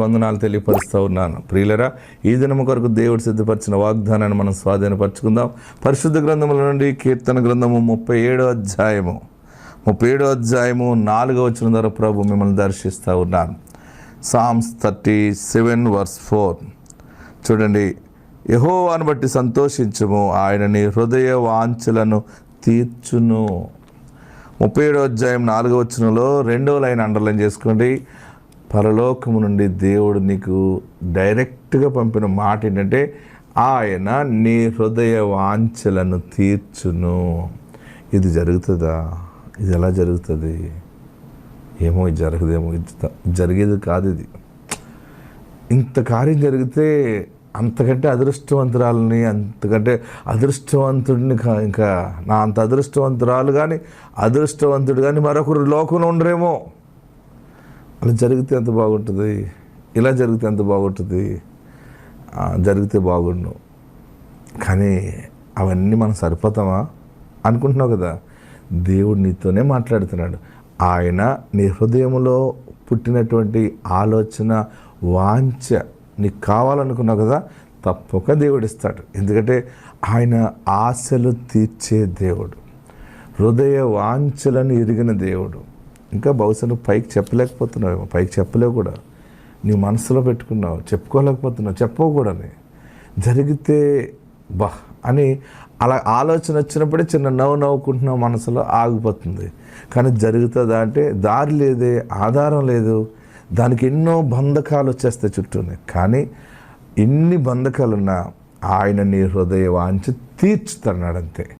వందనాలు తెలియపరుస్తూ ఉన్నాను. ప్రియులరా ఈ దినము కొరకు దేవుడు సిద్ధపరిచిన వాగ్దానాన్ని మనం స్వాధీనపరచుకుందాం. పరిశుద్ధ గ్రంథముల నుండి కీర్తన గ్రంథము ముప్పై ఏడో అధ్యాయము. ముప్పై ఏడో అధ్యాయము నాలుగో వచ్చిన ద్వారా ప్రభు మిమ్మల్ని దర్శిస్తూ ఉన్నాను. Psalms thirty seven verse four. చూడండి యహోవాను బట్టి సంతోషించుము ఆయనని హృదయ వాంఛలను తీర్చును. ముప్పై ఏడో అధ్యాయం నాలుగో వచనంలో రెండో లైన్ అండర్లైన్ చేసుకోండి. పరలోకము నుండి దేవుడు నీకు డైరెక్ట్గా పంపిన మాట ఏంటంటే ఆయన నీ హృదయ వాంఛలను తీర్చును. ఇది జరుగుతుందా? ఇది ఎలా జరుగుతుంది? ఏమో ఇది జరగదేమో ఇది జరిగేది కాదు ఇది. ఇంత కార్యం జరిగితే అంతకంటే అదృష్టవంతురాలని అంతకంటే అదృష్టవంతుడిని కా- ఇంకా నా అంత అదృష్టవంతురాలు కానీ అదృష్టవంతుడు కానీ మరొకరు లోకంలో ఉండరేమో. అలా జరిగితే ఎంత బాగుంటుంది? ఇలా జరిగితే ఎంత బాగుంటుంది? జరిగితే బాగుండు. కానీ అవన్నీ మనం సరిపోతామా? అనుకుంటున్నావు కదా? దేవుడు నీతోనే మాట్లాడుతున్నాడు. ఆయన నీ హృదయంలో పుట్టినటువంటి ఆలోచన వాంఛ నీకు కావాలనుకున్నావు కదా? తప్పక దేవుడు ఇస్తాడు ఎందుకంటే ఆయన ఆశలు తీర్చే దేవుడు. హృదయ వాంఛలను ఎరిగిన దేవుడు. ఇంకా బహుశా నువ్వు పైకి చెప్పలేకపోతున్నావు పైకి చెప్పలేవు కూడా. నీ మనసులో పెట్టుకున్నావు. చెప్పుకోలేకపోతున్నావు. చెప్పకూడని జరిగితే బా అని అలా ఆలోచన వచ్చినప్పుడే చిన్న నవ్వు నవ్వుకుంటున్నావు మనసులో ఆగిపోతుంది. కానీ జరుగుతుందా అంటే దారి లేదే ఆధారం లేదు. దానికి ఎన్నో బంధకాలు వచ్చేస్తాయి చుట్టూనే. కానీ ఎన్ని బంధకాలున్నా ఆయన నీ హృదయ వాంఛ తీర్చుతున్నాడంతే